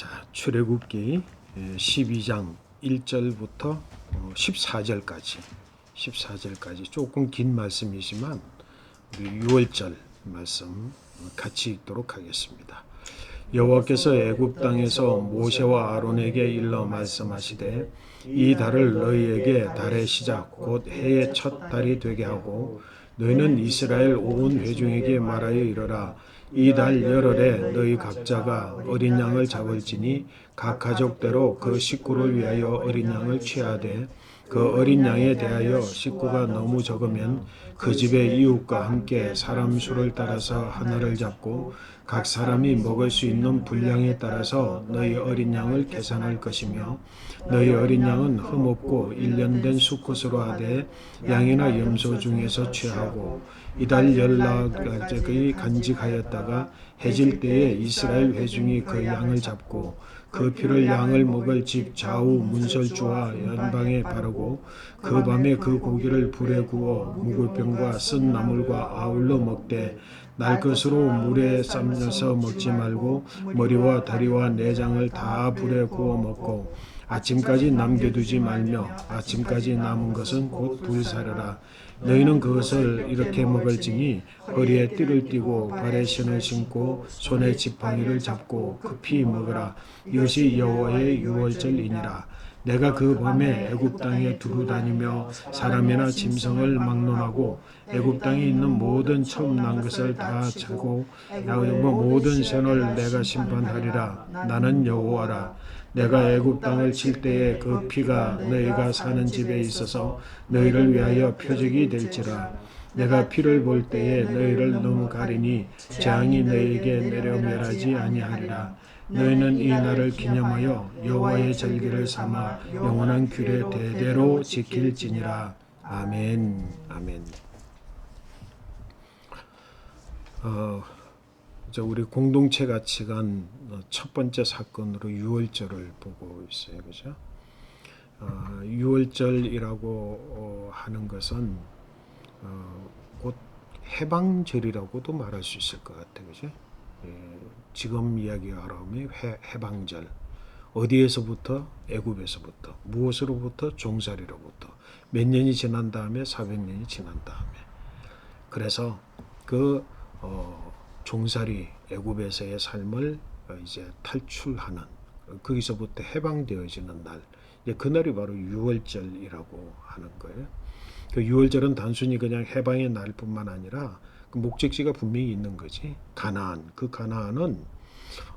자, 출애굽기 12장 1절부터 14절까지 14절까지 조금 긴 말씀이지만 우리 6월절 말씀 같이 읽도록 하겠습니다. 여호와께서 애굽 땅에서 모세와 아론에게 일러 말씀하시되 이 달을 너희에게 달의 시작 곧 해의 첫 달이 되게 하고 너희는 이스라엘 온 회중에게 말하여 이르라 이 달 열흘에 너희 각자가 어린 양을 잡을지니 각 가족대로 그 식구를 위하여 어린 양을 취하되 그 어린 양에 대하여 식구가 너무 적으면 그 집의 이웃과 함께 사람 수를 따라서 하나를 잡고 각 사람이 먹을 수 있는 분량에 따라서 너희 어린 양을 계산할 것이며 너희 어린 양은 흠없고 일년된 수컷으로 하되 양이나 염소 중에서 취하고 이달 열나가지 간직하였다가 해질 때에 이스라엘 회중이 그 양을 잡고 그 피를 양을 먹을 집 좌우 문설주와 연방에 바르고 그 밤에 그 고기를 불에 구워 무골병과 쓴 나물과 아울러 먹되 날 것으로 물에 삶아서 먹지 말고 머리와 다리와 내장을 다 불에 구워 먹고 아침까지 남겨두지 말며 아침까지 남은 것은 곧 불사르라 너희는 그것을 이렇게 먹을지니 허리에 띠를 띠고 발에 신을 신고 손에 지팡이를 잡고 급히 먹으라. 이것이 여호와의 유월절이니라. 내가 그 밤에 애굽 땅에 두루 다니며 사람이나 짐승을 막론하고 애굽 땅에 있는 모든 처음 난 것을 다 차고 야곱의 모든 생을 내가 심판하리라. 나는 여호와라 내가 애굽 땅을 칠 때에 그 피가 너희가 사는 집에 있어서 너희를 위하여 표적이 될지라. 내가 피를 볼 때에 너희를 너무 가리니 재앙이 너희에게 내려 멸하지 아니하리라. 너희는 이 날을 기념하여 여호와의 절기를 삼아 영원한 규례 대대로 지킬지니라. 아멘. 아멘. 어, 저 우리 공동체 가치관 첫 번째 사건으로 유월절을 보고 있어요, 그죠? 어, 유월절이라고 어, 하는 것은 어, 곧 해방절이라고도 말할 수 있을 것 같아요, 그죠? 예, 지금 이야기하라면 해, 해방절. 어디에서부터? 애굽에서부터. 무엇으로부터? 종살이로부터. 몇 년이 지난 다음에? 400년이 지난 다음에. 그래서 그 어, 종살이 애굽에서의 삶을 어, 이제 탈출하는 거기서부터 해방되어지는 날 이제 그날이 바로 유월절이라고 하는 거예요. 그 유월절은 단순히 그냥 해방의 날뿐만 아니라 그 목적지가 분명히 있는 거지. 가나안 그 가나안은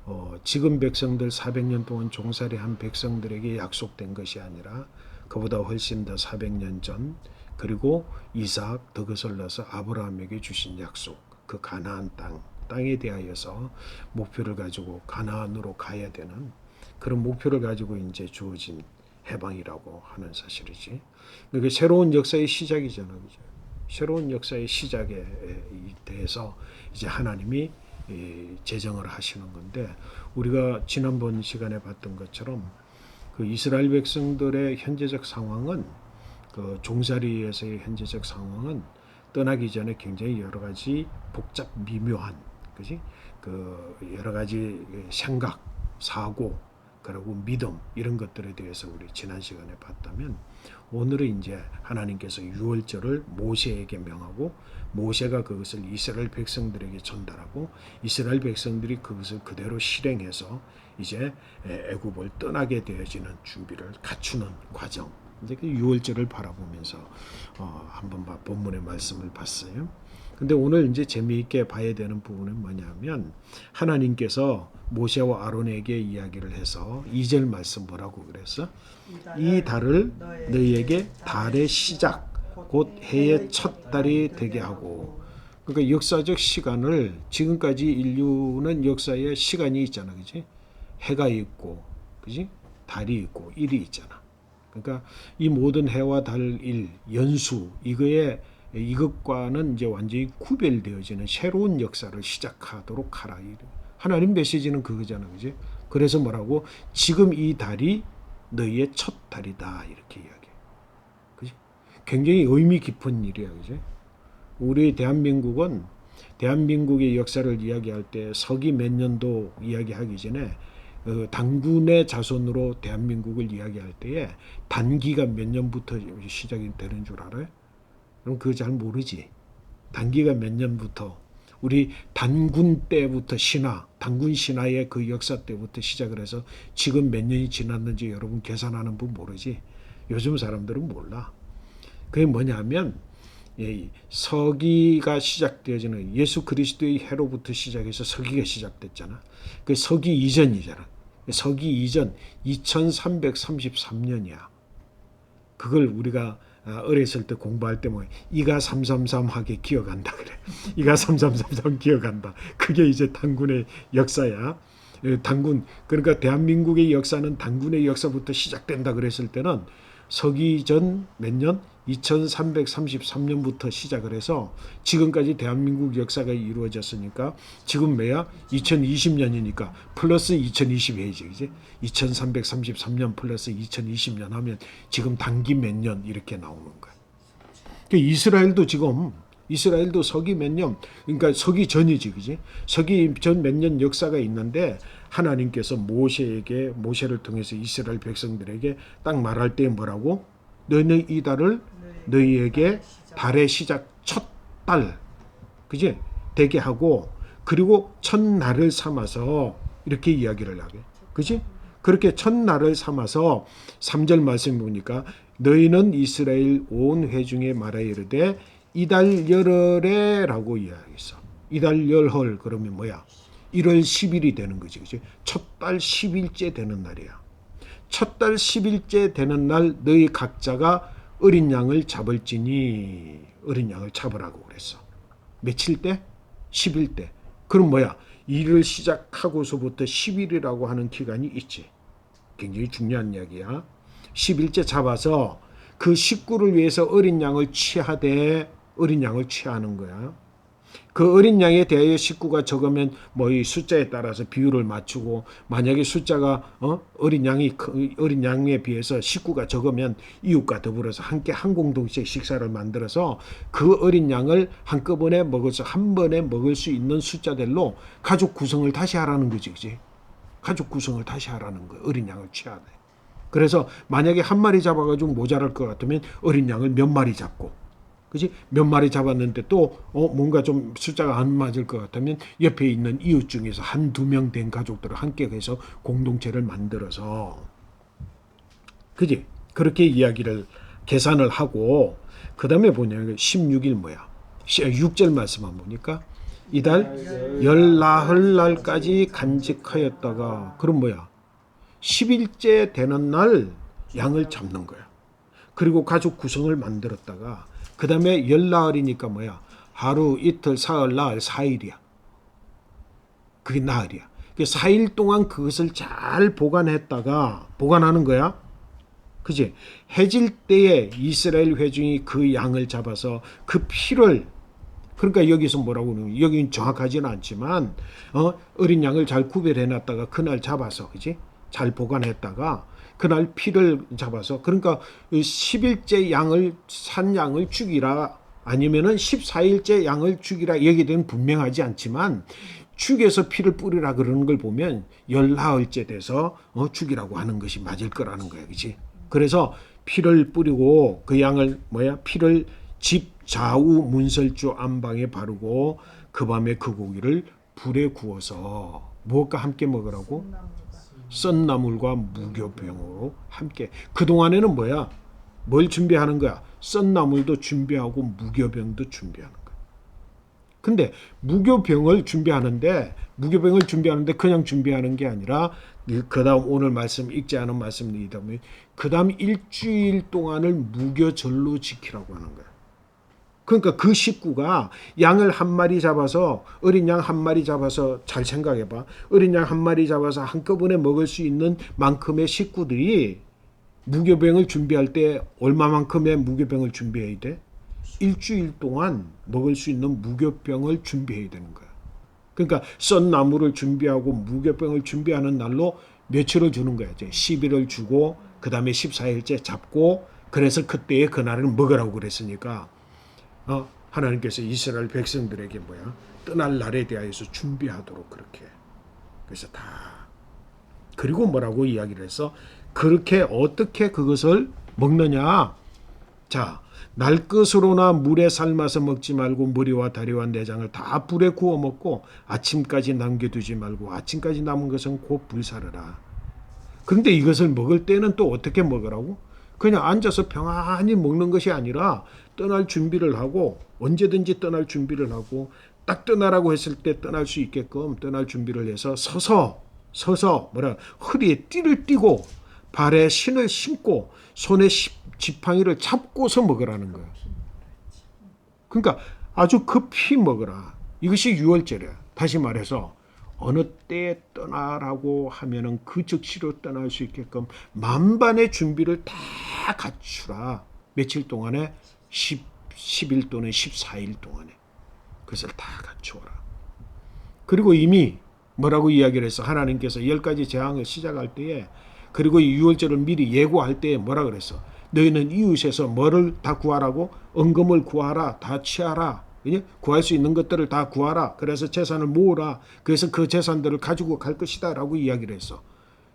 어, 지금 백성들 400년 동안 종살이한 백성들에게 약속된 것이 아니라 그보다 훨씬 더 400년 전 그리고 이삭 넣어서 아브라함에게 주신 약속 그 가나안 땅 땅에 대하여서 목표를 가지고 가나안으로 가야 되는 그런 목표를 가지고 이제 주어진 해방이라고 하는 사실이지. 그게 새로운 역사의 시작이잖아, 그죠? 새로운 역사의 시작에 대해서 이제 하나님이 제정을 하시는 건데 우리가 지난번 시간에 봤던 것처럼 그 이스라엘 백성들의 현재적 상황은 그 종살이에서의 현재적 상황은 떠나기 전에 굉장히 여러 가지 복잡 미묘한 그지 그 여러 가지 생각 사고 그리고 믿음 이런 것들에 대해서 우리 지난 시간에 봤다면 오늘은 이제 하나님께서 유월절을 모세에게 명하고 모세가 그것을 이스라엘 백성들에게 전달하고 이스라엘 백성들이 그것을 그대로 실행해서 이제 애굽을 떠나게 되어지는 준비를 갖추는 과정. 이제 그 유월절을 바라보면서 어, 한번 본문의 말씀을 봤어요. 근데 오늘 이제 재미있게 봐야 되는 부분은 뭐냐면 하나님께서 모세와 아론에게 이야기를 해서 2절 말씀 뭐라고 그랬어? 이 달을 너희에게 달의 시작 곧 해의 첫 달이 되게 하고 그러니까 역사적 시간을 지금까지 인류는 역사에 시간이 있잖아. 그지? 해가 있고 그지? 달이 있고 일이 있잖아. 그러니까 이 모든 해와 달, 일, 연수 이거에 이것과는 이제 완전히 구별되어지는 새로운 역사를 시작하도록 하라. 하나님 메시지는 그거잖아, 그지? 그래서 뭐라고 지금 이 달이 너희의 첫 달이다 이렇게 이야기해. 그지? 굉장히 의미 깊은 일이야, 그지? 우리 대한민국은 대한민국의 역사를 이야기할 때 서기 몇 년도 이야기하기 전에 어, 단군의 자손으로 대한민국을 이야기할 때에 단기가 몇 년부터 시작이 되는 줄 알아요? 그럼 그거 잘 모르지. 단기가 몇 년부터 우리 단군 때부터 신화, 단군 신화의 그 역사 때부터 시작을 해서 지금 몇 년이 지났는지 여러분 계산하는 분 모르지. 요즘 사람들은 몰라. 그게 뭐냐면 예, 서기가 시작되어지는 예수 그리스도의 해로부터 시작해서 서기가 시작됐잖아. 그 서기 이전이잖아. 서기 이전 2333년이야. 그걸 우리가 아, 어렸을 때 공부할 때 뭐 이가 333 하게 기억한다 그래. 이가 3333 기억한다. 그게 이제 단군의 역사야. 예, 단군 그러니까 대한민국의 역사는 단군의 역사부터 시작된다 그랬을 때는 서기 전 몇 년? 2333년부터 시작을 해서 지금까지 대한민국 역사가 이루어졌으니까 지금 뭐야? 2020년이니까 플러스 2020회지 이제 2333년 플러스 2020년 하면 지금 단기 몇 년 이렇게 나오는 거야. 그 이스라엘도 지금 이스라엘도 서기 몇 년, 그러니까 서기 전이지, 그지? 서기 전 몇 년 역사가 있는데 하나님께서 모세에게 모세를 통해서 이스라엘 백성들에게 딱 말할 때 뭐라고? 너희 이 달을 너희에게 달의 시작 첫 달, 그지? 되게 하고 그리고 첫날을 삼아서 이렇게 이야기를 하게, 그지? 그렇게 첫날을 삼아서 3절 말씀 보니까 너희는 이스라엘 온 회중에 말하 이르되 이달 열흘에라고 이야기했어. 이달 열흘 그러면 뭐야? 1월 10일이 되는 거지. 그지? 첫달 10일째 되는 날이야. 첫 달 10일째 되는 날 너희 각자가 어린 양을 잡을지니 어린 양을 잡으라고 그랬어. 며칠 때? 10일 때. 그럼 뭐야? 일을 시작하고서부터 10일이라고 하는 기간이 있지. 굉장히 중요한 이야기야. 10일째 잡아서 그 식구를 위해서 어린 양을 취하되 어린 양을 취하는 거야. 그 어린 양에 대하여 식구가 적으면 뭐 이 숫자에 따라서 비율을 맞추고 만약에 숫자가 어? 어린 양이 크- 어린 양에 비해서 식구가 적으면 이웃과 더불어서 함께 한 공동체 식사를 만들어서 그 어린 양을 한꺼번에 먹어서 한 번에 먹을 수 있는 숫자들로 가족 구성을 다시 하라는 거지, 그지? 가족 구성을 다시 하라는 거야. 어린 양을 취하되. 그래서 만약에 한 마리 잡아가지고 모자랄 것 같으면 어린 양을 몇 마리 잡고, 그지? 몇 마리 잡았는데 또 어, 뭔가 좀 숫자가 안 맞을 것 같으면 옆에 있는 이웃 중에서 한 두 명 된 가족들을 함께 해서 공동체를 만들어서, 그지? 그렇게 이야기를 계산을 하고 그 다음에 보냐면 16일 뭐야? 6절 말씀만 보니까 이달 열나흘 날까지 간직하였다가 그럼 뭐야? 10일째 되는 날 양을 잡는 거야. 그리고 가족 구성을 만들었다가 그 다음에 열나흘이니까 뭐야? 하루, 이틀, 사흘, 나흘, 사일이야. 그게 나흘이야. 그 4일 동안 그것을 잘 보관했다가 보관하는 거야. 그지? 해질 때에 이스라엘 회중이 그 양을 잡아서 그 피를 그러니까 여기서 뭐라고 그러는 여기는 정확하지는 않지만 어, 어린 양을 잘 구별해 놨다가 그날 잡아서 그지? 잘 보관했다가 그날 피를 잡아서 그러니까 10일째 양을 산 양을 죽이라 아니면은 14일째 양을 죽이라 여기에는 분명하지 않지만 죽여서 피를 뿌리라 그러는 걸 보면 열나흘째 돼서 어, 죽이라고 하는 것이 맞을 거라는 거야, 그렇지? 그래서 피를 뿌리고 그 양을 뭐야? 피를 집 좌우 문설주 안방에 바르고 그 밤에 그 고기를 불에 구워서 무엇과 함께 먹으라고 썬나물과 무교병으로 함께 그 동안에는 뭐야 뭘 준비하는 거야 썬나물도 준비하고 무교병도 준비하는 거야. 근데 무교병을 준비하는데 무교병을 준비하는데 그냥 준비하는 게 아니라 그 다음 오늘 말씀 읽지 않은 말씀이다 보면 그 다음 일주일 동안을 무교절로 지키라고 하는 거야. 그러니까 그 식구가 양을 한 마리 잡아서 어린 양 한 마리 잡아서 잘 생각해 봐. 어린 양 한 마리 잡아서 한꺼번에 먹을 수 있는 만큼의 식구들이 무교병을 준비할 때 얼마만큼의 무교병을 준비해야 돼? 일주일 동안 먹을 수 있는 무교병을 준비해야 되는 거야. 그러니까 썬 나무를 준비하고 무교병을 준비하는 날로 며칠을 주는 거야. 이제 10일을 주고 그 다음에 14일째 잡고 그래서 그때에 그날을 먹으라고 그랬으니까 어, 하나님께서 이스라엘 백성들에게 뭐야 떠날 날에 대하여서 준비하도록 그렇게 그래서 다 그리고 뭐라고 이야기를 해서 그렇게 어떻게 그것을 먹느냐? 자, 날 것으로나 물에 삶아서 먹지 말고 머리와 다리와 내장을 다 불에 구워 먹고 아침까지 남겨두지 말고 아침까지 남은 것은 곧 불사르라. 그런데 이것을 먹을 때는 또 어떻게 먹으라고? 그냥 앉아서 평안히 먹는 것이 아니라 떠날 준비를 하고 언제든지 떠날 준비를 하고 딱 떠나라고 했을 때 떠날 수 있게끔 떠날 준비를 해서 서서 서서 뭐라 허리에 띠를 띠고 발에 신을 신고 손에 시- 지팡이를 잡고서 먹으라는 거예요. 그러니까 아주 급히 먹으라. 이것이 유월절이야. 다시 말해서 어느 때에 떠나라고 하면은 그 즉시로 떠날 수 있게끔 만반의 준비를 다 갖추라. 며칠 동안에 10, 10일 또는 14일 동안에 그것을 다 갖추어라. 그리고 이미 뭐라고 이야기를 했어? 하나님께서 열 가지 재앙을 시작할 때에 그리고 이 유월절을 미리 예고할 때에 뭐라 그랬어? 너희는 이웃에서 뭐를 다 구하라고? 언금을 구하라, 다 취하라. 구할 수 있는 것들을 다 구하라. 그래서 재산을 모으라. 그래서 그 재산들을 가지고 갈 것이다라고 이야기를 했어.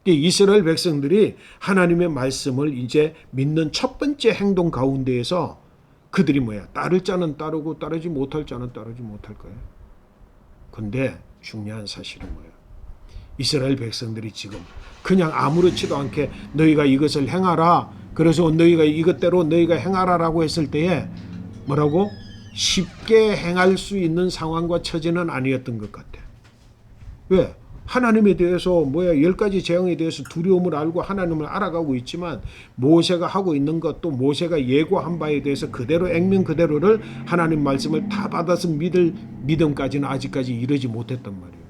이 이스라엘 백성들이 하나님의 말씀을 이제 믿는 첫 번째 행동 가운데에서 그들이 뭐야? 따를 자는 따르고 따르지 못할 자는 따르지 못할 거예요. 근데 중요한 사실은 뭐예요? 이스라엘 백성들이 지금 그냥 아무렇지도 않게 너희가 이것을 행하라. 그래서 너희가 이것대로 너희가 행하라라고 했을 때에 뭐라고 쉽게 행할 수 있는 상황과 처지는 아니었던 것 같아. 왜? 하나님에 대해서 뭐야 열 가지 재앙에 대해서 두려움을 알고 하나님을 알아가고 있지만 모세가 하고 있는 것도 모세가 예고한 바에 대해서 그대로 액면 그대로를 하나님 말씀을 다 받아서 믿을 믿음까지는 아직까지 이르지 못했단 말이에요.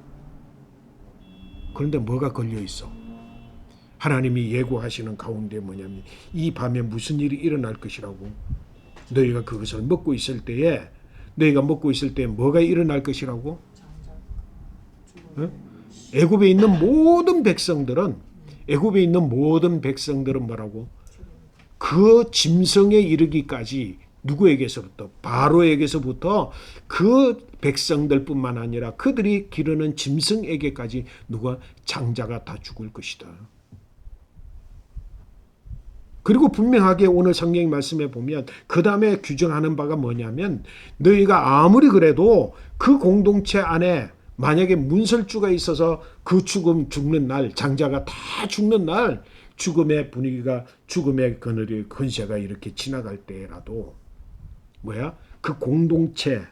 그런데 뭐가 걸려 있어? 하나님이 예고하시는 가운데 뭐냐면 이 밤에 무슨 일이 일어날 것이라고 너희가 그것을 먹고 있을 때에 너희가 먹고 있을 때에 뭐가 일어날 것이라고 어? 애굽에 있는 모든 백성들은 애굽에 있는 모든 백성들은 뭐라고 그 짐승에 이르기까지 누구에게서부터 바로에게서부터 그 백성들뿐만 아니라 그들이 기르는 짐승에게까지 누가 장자가 다 죽을 것이다. 그리고 분명하게 오늘 성경 말씀에 보면 그 다음에 규정하는 바가 뭐냐면 너희가 아무리 그래도 그 공동체 안에 만약에 문설주가 있어서 그 죽음 죽는 날 장자가 다 죽는 날 죽음의 분위기가 죽음의 그늘이 근세가 이렇게 지나갈 때라도 뭐야 그 공동체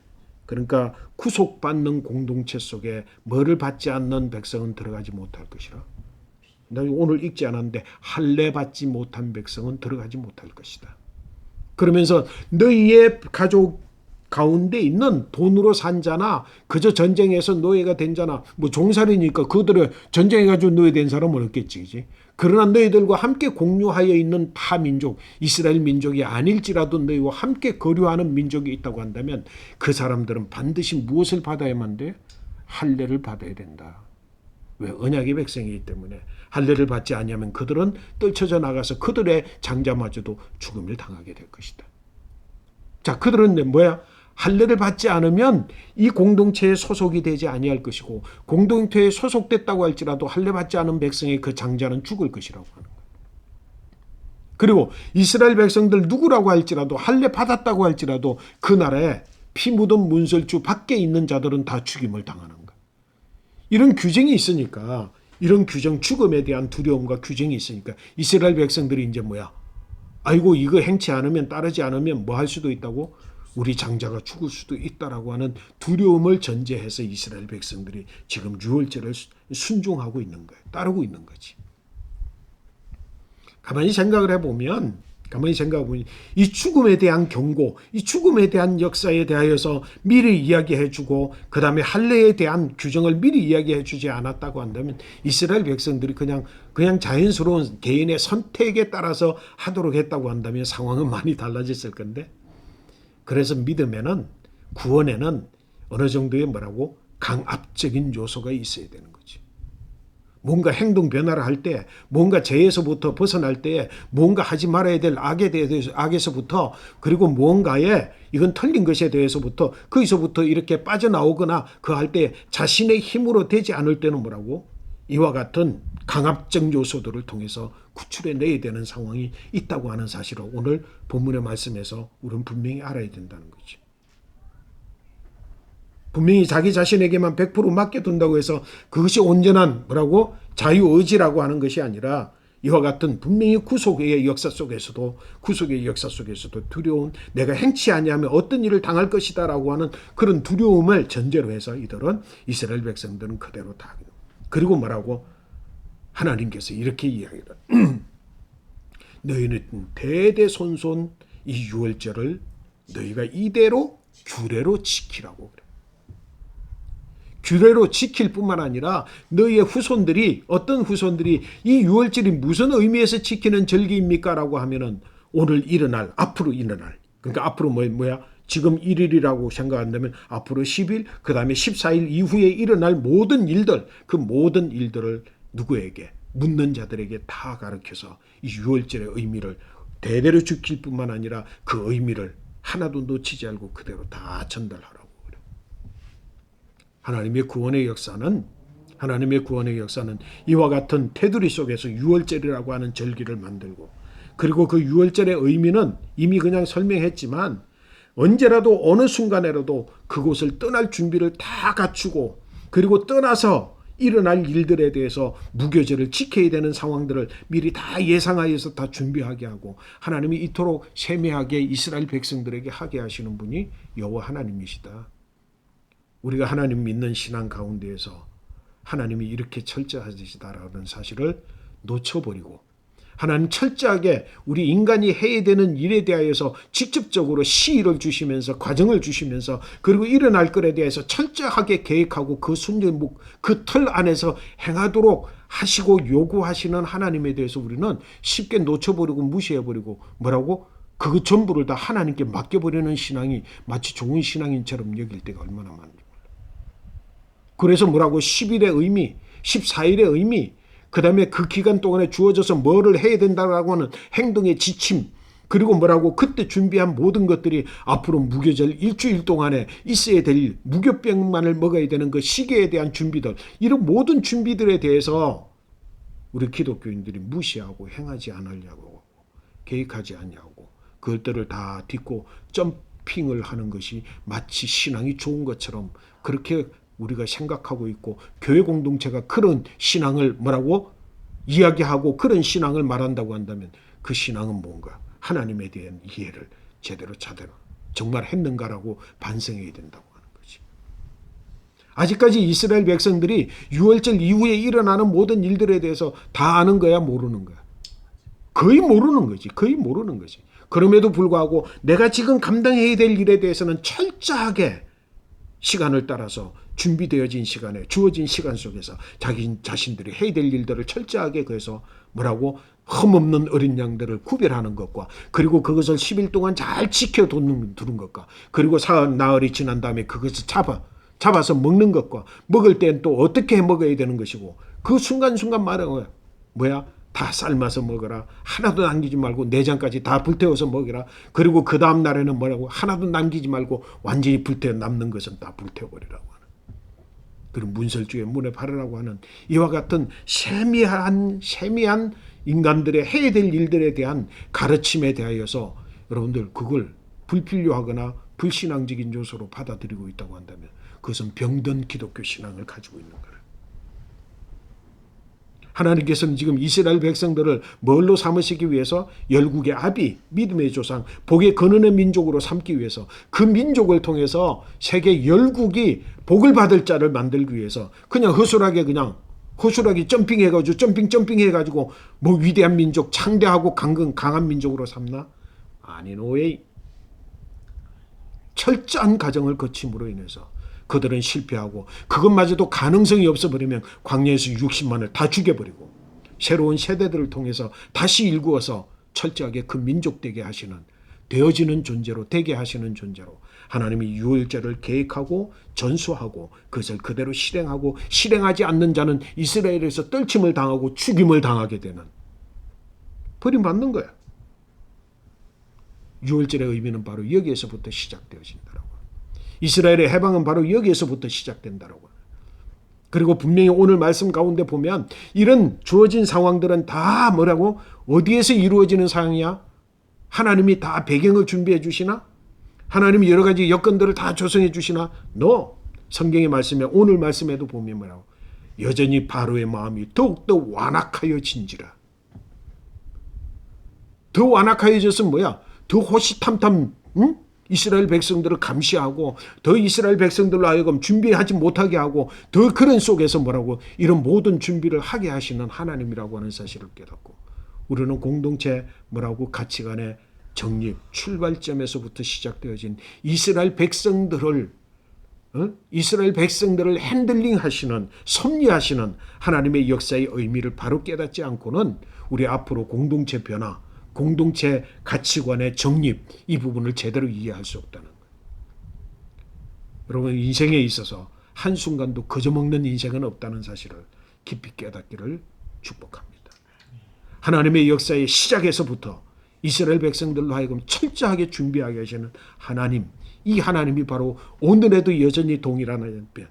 그러니까 구속받는 공동체 속에 뭐를 받지 않는 백성은 들어가지 못할 것이라. 나 오늘 읽지 않았는데 할례 받지 못한 백성은 들어가지 못할 것이다. 그러면서 너희의 가족 가운데 있는 돈으로 산 자나 그저 전쟁에서 노예가 된 자나 뭐 종살이니까 그들을 전쟁해 가지고 노예된 사람은 없겠지, 그지? 그러나 너희들과 함께 공유하여 있는 타 민족 이스라엘 민족이 아닐지라도 너희와 함께 거류하는 민족이 있다고 한다면 그 사람들은 반드시 무엇을 받아야만 돼? 할례를 받아야 된다. 왜 언약의 백성이기 때문에 할례를 받지 않으면 그들은 떨쳐져 나가서 그들의 장자마저도 죽음을 당하게 될 것이다. 자, 그들은 뭐야? 할례를 받지 않으면 이 공동체에 소속이 되지 아니할 것이고 공동체에 소속됐다고 할지라도 할례 받지 않은 백성의 그 장자는 죽을 것이라고 하는 거예요. 그리고 이스라엘 백성들 누구라고 할지라도 할례 받았다고 할지라도 그 나라에 피 묻은 문설주 밖에 있는 자들은 다 죽임을 당하는 거예요. 이런 규정이 있으니까 이런 규정 죽음에 대한 두려움과 규정이 있으니까 이스라엘 백성들이 이제 뭐야? 아이고 이거 행치 않으면 따르지 않으면 뭐 할 수도 있다고 우리 장자가 죽을 수도 있다라고 하는 두려움을 전제해서 이스라엘 백성들이 지금 유월절을 순종하고 있는 거예요. 따르고 있는 거지. 가만히 생각을 해보면 가만히 생각해보면 이 죽음에 대한 경고, 이 죽음에 대한 역사에 대하여서 미리 이야기해주고 그 다음에 할례에 대한 규정을 미리 이야기해주지 않았다고 한다면 이스라엘 백성들이 그냥 그냥 자연스러운 개인의 선택에 따라서 하도록 했다고 한다면 상황은 많이 달라졌을 건데 그래서 믿음에는 구원에는 어느 정도의 뭐라고 강압적인 요소가 있어야 되는 거지. 뭔가 행동 변화를 할 때, 뭔가 죄에서부터 벗어날 때, 뭔가 하지 말아야 될 악에 대해서 악에서부터 그리고 뭔가에 이건 틀린 것에 대해서부터 거기서부터 이렇게 빠져나오거나 그 할 때 자신의 힘으로 되지 않을 때는 뭐라고 이와 같은 강압적 요소들을 통해서 구출해 내야 되는 상황이 있다고 하는 사실을 오늘 본문의 말씀에서 우리는 분명히 알아야 된다는 거지. 분명히 자기 자신에게만 100% 맡겨둔다고 해서 그것이 온전한 뭐라고 자유의지라고 하는 것이 아니라 이와 같은 분명히 구속의 역사 속에서도 구속의 역사 속에서도 두려운 내가 행치 아니하면 어떤 일을 당할 것이다라고 하는 그런 두려움을 전제로 해서 이들은 이스라엘 백성들은 그대로 다 그리고 뭐라고 하나님께서 이렇게 이야기를 너희는 대대손손 이 유월절을 너희가 이대로 규례로 지키라고 그래. 규례로 지킬 뿐만 아니라 너희의 후손들이 어떤 후손들이 이 유월절이 무슨 의미에서 지키는 절기입니까? 라고 하면은 오늘 일어날 앞으로 일어날 그러니까 앞으로 뭐, 뭐야 지금 1일이라고 생각 한다면 앞으로 10일 그 다음에 14일 이후에 일어날 모든 일들 그 모든 일들을 누구에게 묻는 자들에게 다 가르쳐서 이 유월절의 의미를 대대로 지킬 뿐만 아니라 그 의미를 하나도 놓치지 않고 그대로 다 전달하라고 그래. 하나님의 구원의 역사는 하나님의 구원의 역사는 이와 같은 테두리 속에서 유월절이라고 하는 절기를 만들고 그리고 그 유월절의 의미는 이미 그냥 설명했지만 언제라도 어느 순간에라도 그곳을 떠날 준비를 다 갖추고 그리고 떠나서 일어날 일들에 대해서 무교절을 지켜야 되는 상황들을 미리 다 예상하여서 다 준비하게 하고 하나님이 이토록 세미하게 이스라엘 백성들에게 하게 하시는 분이 여호와 하나님이시다. 우리가 하나님 믿는 신앙 가운데에서 하나님이 이렇게 철저하시다라는 사실을 놓쳐버리고 하나님 철저하게 우리 인간이 해야 되는 일에 대하여서 직접적으로 시일을 주시면서 과정을 주시면서 그리고 일어날 것에 대해서 철저하게 계획하고 그 순전목 그틀 안에서 행하도록 하시고 요구하시는 하나님에 대해서 우리는 쉽게 놓쳐버리고 무시해버리고 뭐라고? 그 전부를 다 하나님께 맡겨버리는 신앙이 마치 좋은 신앙인처럼 여길 때가 얼마나 많은지 그래서 뭐라고? 10일의 의미 14일의 의미 그 다음에 그 기간 동안에 주어져서 뭐를 해야 된다라고 하는 행동의 지침, 그리고 뭐라고 그때 준비한 모든 것들이 앞으로 무교절 일주일 동안에 있어야 될 무교병만을 먹어야 되는 그 시계에 대한 준비들, 이런 모든 준비들에 대해서 우리 기독교인들이 무시하고 행하지 않으려고 계획하지 않냐고 그것들을 다 딛고 점핑을 하는 것이 마치 신앙이 좋은 것처럼 그렇게 우리가 생각하고 있고 교회 공동체가 그런 신앙을 뭐라고 이야기하고 그런 신앙을 말한다고 한다면 그 신앙은 뭔가 하나님에 대한 이해를 제대로 제대로 정말 했는가라고 반성해야 된다고 하는 거지. 아직까지 이스라엘 백성들이 6월절 이후에 일어나는 모든 일들에 대해서 다 아는 거야 모르는 거야. 거의 모르는 거지. 거의 모르는 거지. 그럼에도 불구하고 내가 지금 감당해야 될 일에 대해서는 철저하게 시간을 따라서 준비되어진 시간에 주어진 시간 속에서 자기 자신들이 해야 될 일들을 철저하게 그래서 뭐라고 흠없는 어린 양들을 구별하는 것과 그리고 그것을 10일 동안 잘 지켜두는 두는 것과 그리고 사흘 나흘이 지난 다음에 그것을 잡아 잡아서 먹는 것과 먹을 땐 또 어떻게 해 먹어야 되는 것이고 그 순간순간 말은 거야. 뭐야? 다 삶아서 먹어라. 하나도 남기지 말고 내장까지 다 불태워서 먹이라. 그리고 그 다음 날에는 뭐라고 하나도 남기지 말고 완전히 불태워 남는 것은 다 불태워버리라고 하는. 그리고 문설주의 문에 바르라고 하는 이와 같은 세미한 세미한 인간들의 해야 될 일들에 대한 가르침에 대하여서 여러분들 그걸 불필요하거나 불신앙적인 요소로 받아들이고 있다고 한다면 그것은 병든 기독교 신앙을 가지고 있는 거예요. 하나님께서는 지금 이스라엘 백성들을 뭘로 삼으시기 위해서? 열국의 아비, 믿음의 조상, 복의 근원의 민족으로 삼기 위해서. 그 민족을 통해서 세계 열국이 복을 받을 자를 만들기 위해서 그냥 허술하게 그냥 허술하게 점핑해가지고 점핑 점핑해가지고 뭐 위대한 민족, 창대하고 강근 강한 민족으로 삼나? 아니 노예 철저한 가정을 거침으로 인해서 그들은 실패하고 그것마저도 가능성이 없어 버리면 광야에서 60만을 다 죽여버리고 새로운 세대들을 통해서 다시 일구어서 철저하게 그 민족 되게 하시는 되어지는 존재로 되게 하시는 존재로 하나님이 유월절을 계획하고 전수하고 그것을 그대로 실행하고 실행하지 않는 자는 이스라엘에서 떨침을 당하고 죽임을 당하게 되는 버림받는 거야. 유월절의 의미는 바로 여기에서부터 시작되어진다라고. 이스라엘의 해방은 바로 여기에서부터 시작된다라고. 그리고 분명히 오늘 말씀 가운데 보면 이런 주어진 상황들은 다 뭐라고 어디에서 이루어지는 상황이야? 하나님이 다 배경을 준비해 주시나? 하나님이 여러 가지 여건들을 다 조성해 주시나? No. 성경의 말씀에 오늘 말씀에도 보면 뭐라고? 여전히 바로의 마음이 더욱더 완악하여 진지라. 더 완악하여졌으면 뭐야? 더 호시탐탐 응? 이스라엘 백성들을 감시하고 더 이스라엘 백성들로 하여금 준비하지 못하게 하고 더 그런 속에서 뭐라고 이런 모든 준비를 하게 하시는 하나님이라고 하는 사실을 깨닫고 우리는 공동체 뭐라고 가치관의 정립 출발점에서부터 시작되어진 이스라엘 백성들을 어? 이스라엘 백성들을 핸들링 하시는 섭리하시는 하나님의 역사의 의미를 바로 깨닫지 않고는 우리 앞으로 공동체 변화 공동체 가치관의 정립 이 부분을 제대로 이해할 수 없다는 거예요. 여러분 인생에 있어서 한순간도 거저먹는 인생은 없다는 사실을 깊이 깨닫기를 축복합니다. 하나님의 역사의 시작에서부터 이스라엘 백성들로 하여금 철저하게 준비하게 하시는 하나님 이 하나님이 바로 오늘에도 여전히 동일한 변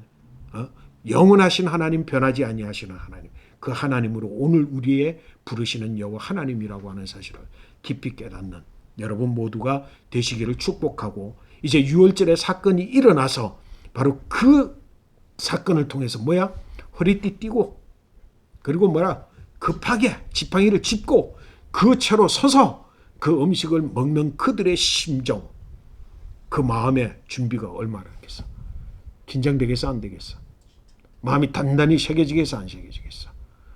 어? 영원하신 하나님 변하지 아니하시는 하나님 그 하나님으로 오늘 우리의 부르시는 여호와 하나님이라고 하는 사실을 깊이 깨닫는 여러분 모두가 되시기를 축복하고 이제 6월절에 사건이 일어나서 바로 그 사건을 통해서 뭐야? 허리띠 띠고 그리고 뭐라? 급하게 지팡이를 짚고 그 채로 서서 그 음식을 먹는 그들의 심정 그 마음의 준비가 얼마나 있겠어? 긴장되겠어? 안 되겠어? 마음이 단단히 새겨지겠어? 안 새겨지겠어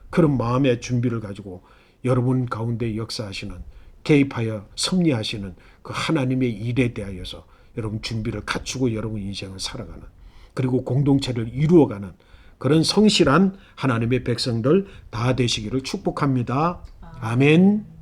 그런 마음의 준비를 가지고 여러분 가운데 역사하시는 개입하여 섭리하시는 그 하나님의 일에 대하여서 여러분 준비를 갖추고 여러분 인생을 살아가는 그리고 공동체를 이루어가는 그런 성실한 하나님의 백성들 다 되시기를 축복합니다. 아멘.